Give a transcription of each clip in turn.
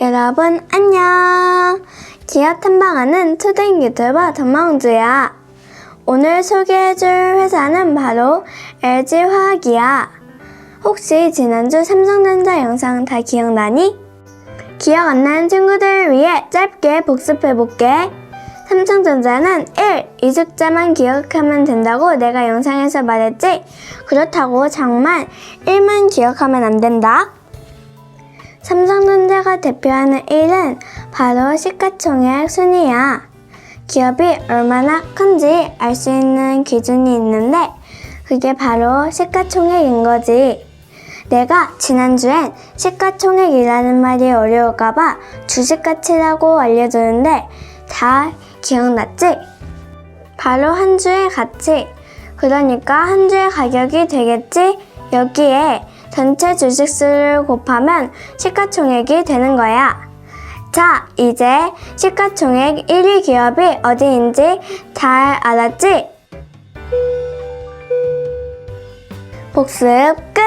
여러분 안녕. 기업 탐방하는 초등 유튜버 전망주야. 오늘 소개해줄 회사는 바로 LG화학이야. 혹시 지난주 삼성전자 영상 다 기억나니? 기억 안 나는 친구들을 위해 짧게 복습해볼게. 삼성전자는 1. 이 숫자만 기억하면 된다고 내가 영상에서 말했지? 그렇다고 장만 1만 기억하면 안 된다. 삼성 전자가 대표하는 1은 바로 시가총액 순위야. 기업이 얼마나 큰지 알 수 있는 기준이 있는데 그게 바로 시가총액인 거지. 내가 지난주엔 시가총액이라는 말이 어려울까봐 주식가치라고 알려주는데 다 기억났지? 바로 한 주의 가치. 그러니까 한 주의 가격이 되겠지? 여기에 전체 주식수를 곱하면 시가총액이 되는 거야. 자, 이제 시가총액 1위 기업이 어디인지 잘 알았지? 복습 끝!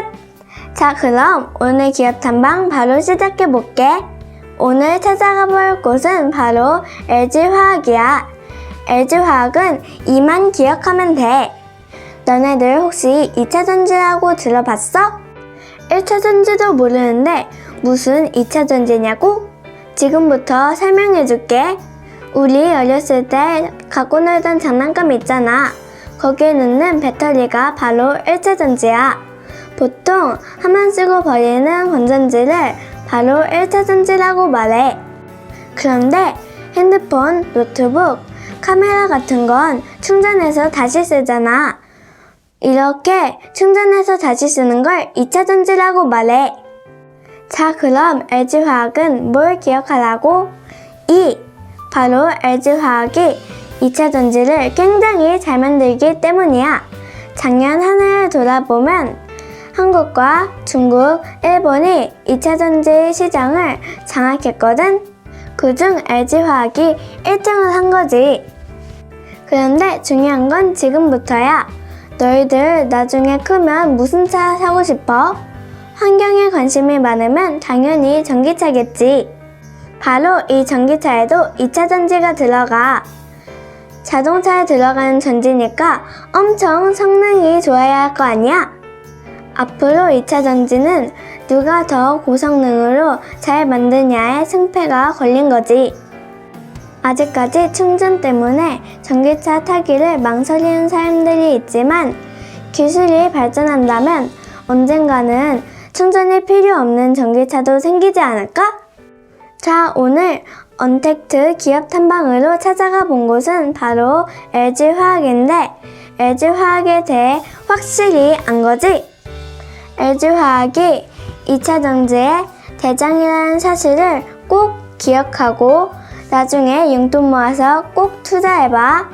자, 그럼 오늘 기업 탐방 바로 시작해 볼게. 오늘 찾아가 볼 곳은 바로 LG화학이야. LG화학은 2만 기억하면 돼. 너네들 혹시 2차 전지라고 들어봤어? 1차 전지도 모르는데 무슨 2차 전지냐고? 지금부터 설명해 줄게. 우리 어렸을 때 갖고 놀던 장난감 있잖아. 거기에 넣는 배터리가 바로 1차 전지야. 보통 하만 쓰고 버리는 건전지를 바로 1차 전지라고 말해. 그런데 핸드폰, 노트북, 카메라 같은 건 충전해서 다시 쓰잖아. 이렇게 충전해서 다시 쓰는 걸 2차 전지라고 말해. 자, 그럼 LG화학은 뭘 기억하라고? 2. 바로 LG화학이 2차 전지를 굉장히 잘 만들기 때문이야. 작년 한 해를 돌아보면 한국과 중국, 일본이 2차 전지 시장을 장악했거든. 그중 LG화학이 1등을 한 거지. 그런데 중요한 건 지금부터야. 너희들 나중에 크면 무슨 차 사고 싶어? 환경에 관심이 많으면 당연히 전기차겠지. 바로 이 전기차에도 2차 전지가 들어가. 자동차에 들어가는 전지니까 엄청 성능이 좋아야 할 거 아니야? 앞으로 2차 전지는 누가 더 고성능으로 잘 만드냐의 승패가 걸린 거지. 아직까지 충전 때문에 전기차 타기를 망설이는 사람들이 있지만 기술이 발전한다면 언젠가는 충전이 필요 없는 전기차도 생기지 않을까? 자, 오늘 언택트 기업 탐방으로 찾아가 본 곳은 바로 LG화학인데 LG화학에 대해 확실히 안 거지? LG화학이 2차 전지의 대장이라는 사실을 꼭 기억하고 나중에 용돈 모아서 꼭 투자해봐.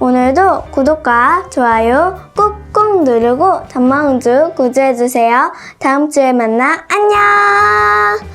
오늘도 구독과 좋아요 꾹꾹 누르고 전망주 구조해주세요. 다음 주에 만나. 안녕!